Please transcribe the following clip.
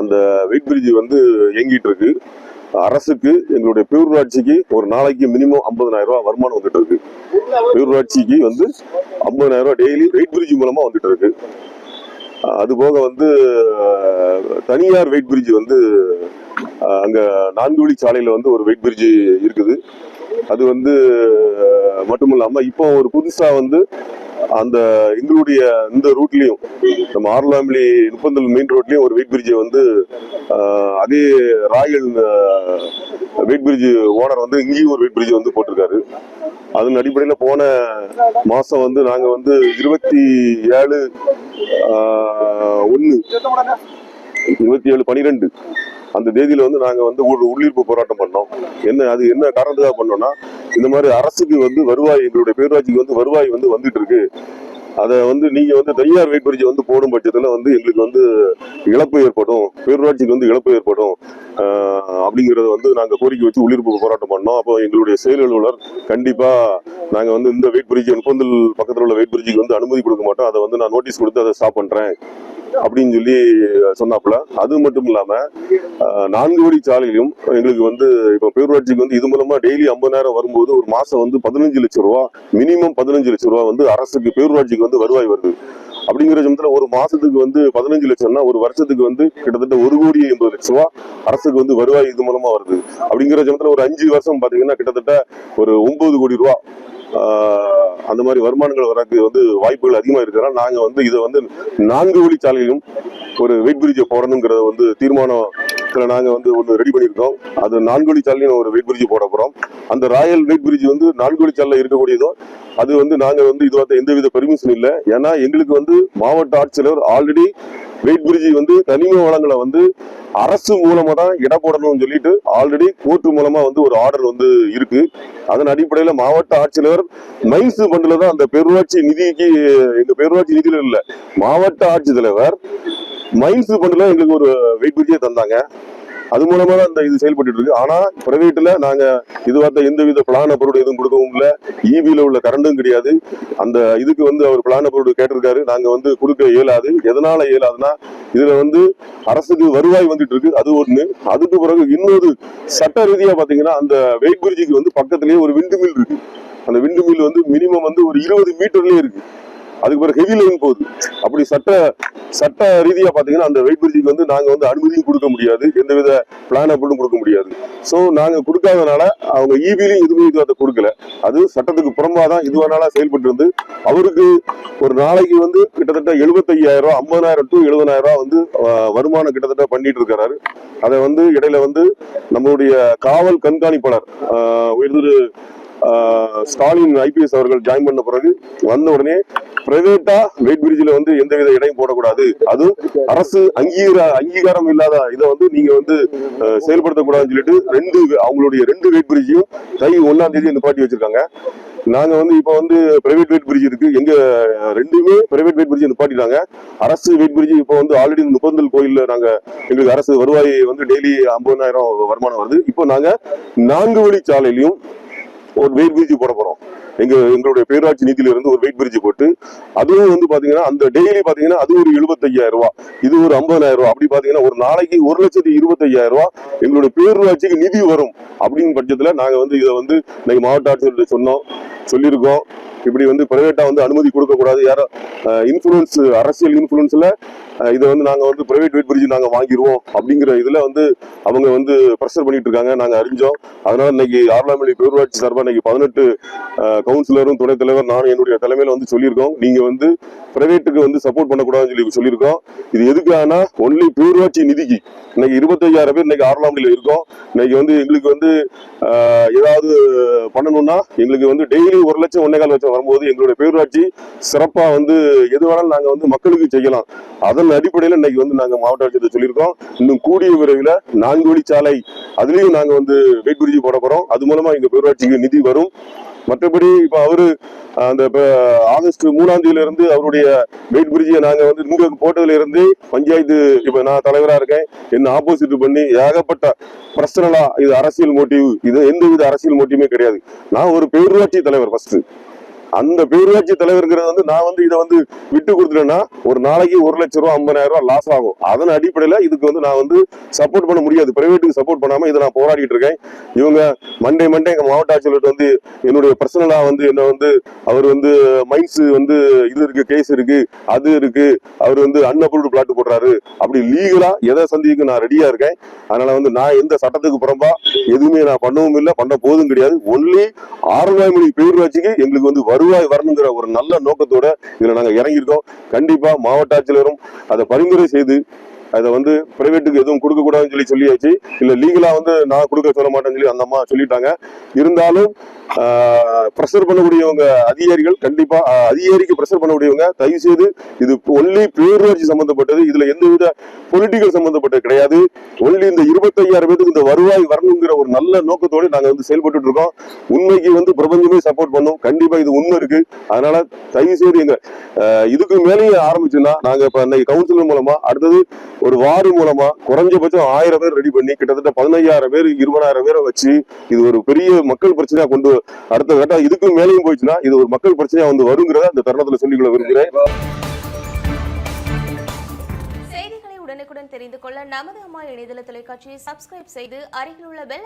அந்த wait bridge வந்து இயங்கிட்டு இருக்கு. அரசுக்கு எங்களுடைய பேரூராட்சிக்கு ஒரு நாளைக்கு மினிமம் 50000 ரூபாய் வருமானம் வந்துட்டு இருக்கு. பேரூராட்சிக்கு வந்து 50000 ரூபாய் டெய்லி வெயிட் பிரிட்ஜ் மூலமா வந்துட்டு இருக்கு. அது போக வந்து தனியார் வெயிட் பிரிட்ஜ் வந்து அங்க நான்கு வழி சாலையில வந்து ஒரு வெயிட் பிரிட்ஜ் இருக்குது. அது வந்து மட்டும் இல்லாம இப்போ ஒரு புதுசா வந்து அந்த எங்களுடைய இந்த ரூட்லயும் நம்ம ஆர்லாம்பிளி நுப்பந்தல் மெயின் ரோட்லயும் ஒரு வெயிட் பிரிட்ஜை வந்து அதே ராயல் வெயிட் பிரிட்ஜ் ஓனர் வந்து இங்கேயும் ஒரு வெயிட் பிரிட்ஜ் வந்து போட்டிருக்காரு. அதன் அடிப்படையில் போன மாதம் வந்து நாங்கள் வந்து இருபத்தி ஏழு ஒன்று இருபத்தி ஏழு பனிரெண்டு. அந்த தேதியில வந்து நாங்க வந்து ஒரு உள்ளிருப்பு போராட்டம் பண்ணோம். என்ன அது என்ன காரணத்துக்காக பண்ணோம்னா இந்த மாதிரி அரசுக்கு வந்து வருவாய் எங்களுடைய பேரூராட்சிக்கு வந்து வருவாய் வந்து வந்துட்டு இருக்கு அதை வந்து நீங்கள் வந்து தனியார் வெயிட் வந்து போடும் பட்சத்தில் வந்து எங்களுக்கு வந்து இழப்பு ஏற்படும். பேரூராட்சிக்கு வந்து இழப்பு ஏற்படும். அப்படிங்கிறத வந்து நாங்கள் கோரிக்கை வச்சு உள்ளிருப்பு போராட்டம் பண்ணோம். அப்போ எங்களுடைய செயல் அலுவலர் கண்டிப்பாக நாங்கள் வந்து இந்த வெயிட் பிரிட்ஜ் முப்பந்தல் பக்கத்தில் உள்ள வெயிட் பிரிட்ஜுக்கு வந்து அனுமதி கொடுக்க மாட்டோம். அதை வந்து நான் நோட்டீஸ் கொடுத்து அதை ஸ்டாப் பண்ணுறேன் அப்படின்னு சொல்லி சொன்னாப்புல. அது மட்டும் இல்லாம நான்கு வழி சாலையிலும் எங்களுக்கு வந்து இப்போ பேரூராட்சிக்கு வந்து இது மூலமா டெய்லி ஐம்பதாயிரம் வரும்போது ஒரு மாசம் வந்து பதினஞ்சு லட்சம் ரூபா மினிமம் பதினஞ்சு லட்சம் ரூபா வந்து அரசுக்கு பேரூராட்சிக்கு வந்து வருவாய் வருது. அப்படிங்கிற சமயத்துல ஒரு மாசத்துக்கு வந்து பதினஞ்சு லட்சம்னா ஒரு வருஷத்துக்கு வந்து கிட்டத்தட்ட ஒரு கோடி எண்பது லட்சம் ரூபா அரசுக்கு வந்து வருவாய் இது மூலமா வருது. அப்படிங்கிற சமயத்துல ஒரு அஞ்சு வருஷம் பாத்தீங்கன்னா கிட்டத்தட்ட ஒரு ஒன்பது கோடி ரூபா அந்த மாதிரி வருமானங்கள் வரக்கு வந்து வாய்ப்புகள் அதிகமாக இருக்கிறனால நாங்கள் வந்து இதை வந்து நான்கு வழி சாலையிலும் ஒரு வெயிட் பிரிட்ஜை போடணுங்கிறத வந்து தீர்மானத்துல நாங்க வந்து ஒன்று ரெடி பண்ணியிருக்கோம். அது நான்கு வழி சாலையிலும் ஒரு வெயிட் பிரிட்ஜ் போட போறோம். அந்த ராயல் வெயிட் பிரிட்ஜ் வந்து நான்கு வழி சாலையில் இருக்கக்கூடியதும் அது வந்து நாங்க வந்து இது வந்து எந்தவித பெர்மிஷன் இல்லை. ஏன்னா எங்களுக்கு வந்து மாவட்ட ஆட்சியர் ஆல்ரெடி வெயிட் பிரிட்ஜ் வந்து கனிம வளங்களை வந்து அரசு மூலமா தான் இட போடணும்னு சொல்லிட்டு ஆல்ரெடி கோர்ட்டு மூலமா வந்து ஒரு ஆர்டர் வந்து இருக்கு. அதன் அடிப்படையில மாவட்ட ஆட்சியர் மைன்ஸ் பண்ட்ல தான் அந்த பேரூராட்சி நிதிக்கு எங்க பேரூராட்சி நிதியில இல்ல மாவட்ட ஆட்சித்தலைவர் மைன்ஸ் பண்ட்ல எங்களுக்கு ஒரு வெயிட் பிரிட்ஜே தந்தாங்க. அது மூலமா தான் இந்த இது செயல்பட்டு இருக்கு. ஆனா பிரைவேட்ல நாங்க இது பார்த்த எந்த வித பிளான பொருள் எதுவும் கொடுக்கவும் இல்ல. ஈபியில உள்ள கரண்டும் கிடையாது. அந்த இதுக்கு வந்து அவர் பிளான பொருள் கேட்டிருக்காரு. நாங்க வந்து கொடுக்க இயலாது. எதனால இயலாதுன்னா இதுல வந்து அரசுக்கு வருவாய் வந்துட்டு இருக்கு. அது ஒண்ணு. அதுக்கு பிறகு இன்னொரு சட்ட ரீதியா பாத்தீங்கன்னா அந்த வெயிட் பிரிட்ஜுக்கு வந்து பக்கத்துலயே ஒரு விண்டு மில் இருக்கு. அந்த விண்டு மில் வந்து மினிமம் வந்து ஒரு இருபது மீட்டர்லயே இருக்கு. அதுக்கு பிறகு ஹெவி லைன் போகுது. அப்படி சட்ட சட்ட ரீதியாக பார்த்தீங்கன்னா அந்த வெயிட் பிரிட்ஜுக்கு வந்து நாங்கள் வந்து அனுமதியும் கொடுக்க முடியாது. எந்தவித பிளான் அப்ரூவும் கொடுக்க முடியாது. ஸோ நாங்கள் கொடுக்காதனால அவங்க ஈவிலையும் எதுவுமே இது அதை கொடுக்கல. அது சட்டத்துக்கு புறம்பாக தான் இதுவனால செயல்பட்டு இருந்து அவருக்கு ஒரு நாளைக்கு வந்து கிட்டத்தட்ட எழுபத்தையாயிரம் ரூபா ஐம்பதாயிரம் டு எழுபதாயிரம் ரூபா வந்து வருமானம் கிட்டத்தட்ட பண்ணிட்டு இருக்கிறாரு அதை வந்து இடையில வந்து நம்மளுடைய காவல் கண்காணிப்பாளர் உயர்ந்து ஸ்டாலின் ஐபிஎஸ் அவர்கள் ஜாயின் பண்ண பிறகு வந்த உடனே பிரைவேட்டா வெயிட் பிரிட்ஜில் வந்து எந்தவித இடையும் போடக்கூடாது. அதுவும் அரசு அங்கீகார அங்கீகாரம் இல்லாத இதை வந்து நீங்க வந்து செயல்படுத்தக்கூடாதுன்னு சொல்லிட்டு ரெண்டு அவங்களுடைய ரெண்டு வெயிட் பிரிட்ஜையும் தை ஒன்னாம் தேதி நிப்பாட்டி வச்சிருக்காங்க. நாங்க வந்து இப்ப வந்து பிரைவேட் வெயிட் பிரிட்ஜ் இருக்கு. எங்க ரெண்டுமே பிரைவேட் வெயிட் பிரிட்ஜ் நிப்பாட்டிட்டாங்க. அரசு வெயிட் பிரிட்ஜ் இப்போ வந்து ஆல்ரெடி முப்பந்தல் கோயில்ல நாங்க எங்களுக்கு அரசு வருவாய் வந்து டெய்லி ஐம்பதாயிரம் வருமானம் வருது. இப்போ நாங்க நான்கு வழி சாலையிலையும் ஒரு வெயிட் பிரிட்ஜ் போட போறோம். எங்க எங்களுடைய பேராட்சி நிதியிலிருந்து ஒரு வெயிட் பிரிட்ஜ் போட்டு அதுவும் வந்து பாத்தீங்கன்னா அந்த டெய்லி பாத்தீங்கன்னா அது ஒரு எழுபத்தையாயிரம் ரூபாய். இது ஒரு ஐம்பதாயிரம் ரூபாய். அப்படி பாத்தீங்கன்னா ஒரு நாளைக்கு ஒரு லட்சத்தி இருபத்தையாயிரம் ரூபாய் எங்களுடைய பேரூராட்சிக்கு நிதி வரும். அப்படின்னு பட்சத்துல நாங்க வந்து இதை வந்து இன்னைக்கு மாவட்ட ஆட்சியர்கிட்ட சொன்னோம். சொல்லியிருக்கோம். இப்படி வந்து பிரைவேட்டா வந்து அனுமதி கொடுக்க கூடாது. யாரோ இன்ஃபுளுன்ஸ் அரசியல் இன்ஃபுளுன்ஸ்ல இதை வந்து நாங்க வந்து பிரைவேட் வெயிட் பிரிட்ஜ் நாங்க வாங்கிடுவோம் அப்படிங்கிற இதுல வந்து அவங்க வந்து ப்ரெஷர் பண்ணிட்டு இருக்காங்க நாங்க அறிஞ்சோம். அதனால இன்னைக்கு ஆர்லாமலி பேரூராட்சி சார்பா இன்னைக்கு பதினெட்டு கவுன்சிலரும் துணைத் தலைவர் நானும் என்னுடைய தலைமையில வந்து சொல்லியிருக்கோம். நீங்க வந்து பிரைவேட்டுக்கு வந்து சப்போர்ட் பண்ணக்கூடாதுன்னு சொல்லி சொல்லியிருக்கோம். இது எதுக்கானா ஒன்லி பேரூராட்சி நிதிக்கு. இன்னைக்கு இருபத்தையாயிரம் பேர் இன்னைக்கு ஆர்லாமலியில் இருக்கோம். இன்னைக்கு வந்து எங்களுக்கு வந்து ஆஹ், ஏதாவது பண்ணணும்னா எங்களுக்கு வந்து டெய்லி ஒரு லட்சம் ஒன்னே கால் லட்சம் வரும்போது எங்களுடைய பேரூராட்சி சிறப்பா வந்து எது வேணாலும் நாங்க வந்து மக்களுக்கு செய்யலாம். அதை அதன் அடிப்படையில் இன்னைக்கு வந்து நாங்கள் மாவட்ட ஆட்சியர் சொல்லியிருக்கோம். இன்னும் கூடிய விரைவில் நான்கு வழிச்சாலை அதுலேயும் நாங்கள் வந்து வேட்புரிஜி போட போகிறோம் அது மூலமாக எங்கள் பேரூராட்சிக்கு நிதி வரும். மற்றபடி இப்போ அவரு அந்த ஆகஸ்ட் மூணாம் தேதியில அவருடைய வெயிட் பிரிட்ஜியை நாங்கள் வந்து இங்க போட்டதுலேருந்து பஞ்சாயத்து இப்போ நான் தலைவராக இருக்கேன். என்ன ஆப்போசிட் பண்ணி ஏகப்பட்ட பர்சனலா இது அரசியல் மோட்டிவ் இது எந்த வித அரசியல் மோட்டிவுமே கிடையாது. நான் ஒரு பேரூராட்சி தலைவர் ஃபர்ஸ்ட் அந்த பேரூராட்சி தலைவருங்கிறது வந்து நான் வந்து இதை வந்து விட்டு கொடுத்துட்டேன்னா ஒரு நாளைக்கு ஒரு லட்சம் ரூபா ஐம்பதாயிரம் ரூபா லாஸ் ஆகும். அதன் அடிப்படையில் இதுக்கு வந்து நான் வந்து சப்போர்ட் பண்ண முடியாது. பிரைவேட்டுக்கு சப்போர்ட் பண்ணாமல் இதை நான் போராடிட்டு இருக்கேன். இவங்க மண்டே மண்டே எங்கள் மாவட்ட ஆட்சியர்கிட்ட வந்து என்னுடைய பர்சனலாக வந்து என்ன வந்து அவர் வந்து மைன்ஸ் வந்து இது இருக்கு கேஸ் இருக்கு அது இருக்கு. அவர் வந்து அன்அப்ரூவ்டு பிளாட் போடுறாரு. அப்படி லீகலாக எதை சந்திக்க நான் ரெடியாக இருக்கேன். அதனால வந்து நான் எந்த சட்டத்துக்கு புறம்பா எதுவுமே நான் பண்ணவும் இல்லை. பண்ண போதும் கிடையாது. ஒன்லி ஆறுவாய்மொழி பேரூராட்சிக்கு எங்களுக்கு வந்து வரும். வருவாய் வரணுங்கிற ஒரு நல்ல நோக்கத்தோட இதுல நாங்க இறங்கியிருக்கோம். கண்டிப்பா மாவட்ட ஆட்சியரும் அதை பரிந்துரை செய்து அதை வந்து பிரைவேட்டுக்கு எதுவும் கொடுக்க கூடாதுன்னு சொல்லி சொல்லியாச்சு. இல்ல லீகலாக வந்து நான் கொடுக்க சொல்ல மாட்டேன்னு சொல்லி அந்த அம்மா சொல்லிட்டாங்க. இருந்தாலும் ப்ரெஷர் பண்ணக்கூடியவங்க அதிகாரிகள் கண்டிப்பா அதிகாரிக்கு ப்ரெஷர் பண்ணக்கூடியவங்க தயவு செய்து இது ஒன்லி பேரூராட்சி சம்பந்தப்பட்டது. இதுல எந்தவித பொலிட்டிக்கல் சம்மந்தப்பட்டது கிடையாது. ஒன்லி இந்த இருபத்தையாயிரம் பேருக்கு இந்த வருவாய் வரணுங்கிற ஒரு நல்ல நோக்கத்தோட நாங்க வந்து செயல்பட்டு இருக்கோம். உண்மைக்கு வந்து பிரபஞ்சமே சப்போர்ட் பண்ணும். கண்டிப்பா இது உண்மை இருக்கு. அதனால தயவு செய்து எங்க இதுக்கு மேலேயே ஆரம்பிச்சுன்னா நாங்க இப்ப இன்னைக்கு கவுன்சிலர் மூலமா அடுத்தது ஒரு வார்டு மூலமா குறைஞ்சபட்சம் ஆயிரம் பேர் ரெடி பண்ணி கிட்டத்தட்ட பதினைஞ்சாயிரம் பேர் இருபதாயிரம் பேரை வச்சு இது ஒரு பெரிய மக்கள் பிரச்சனையா கொண்டு அடுத்த கட்டம் இதுக்கு மேலேயும் போயிடுச்சுன்னா இது ஒரு மக்கள் பிரச்சனையா வந்து வருங்கிறத அந்த தருணத்துல சொல்லிக்கொள்ள விரும்புகிறேன். செய்திகளை உடனுக்குடன் தெரிந்து கொள்ள நமது அம்மா இணையதள தொலைக்காட்சியை சப்ஸ்கிரைப் செய்து அருகில் உள்ள பெல்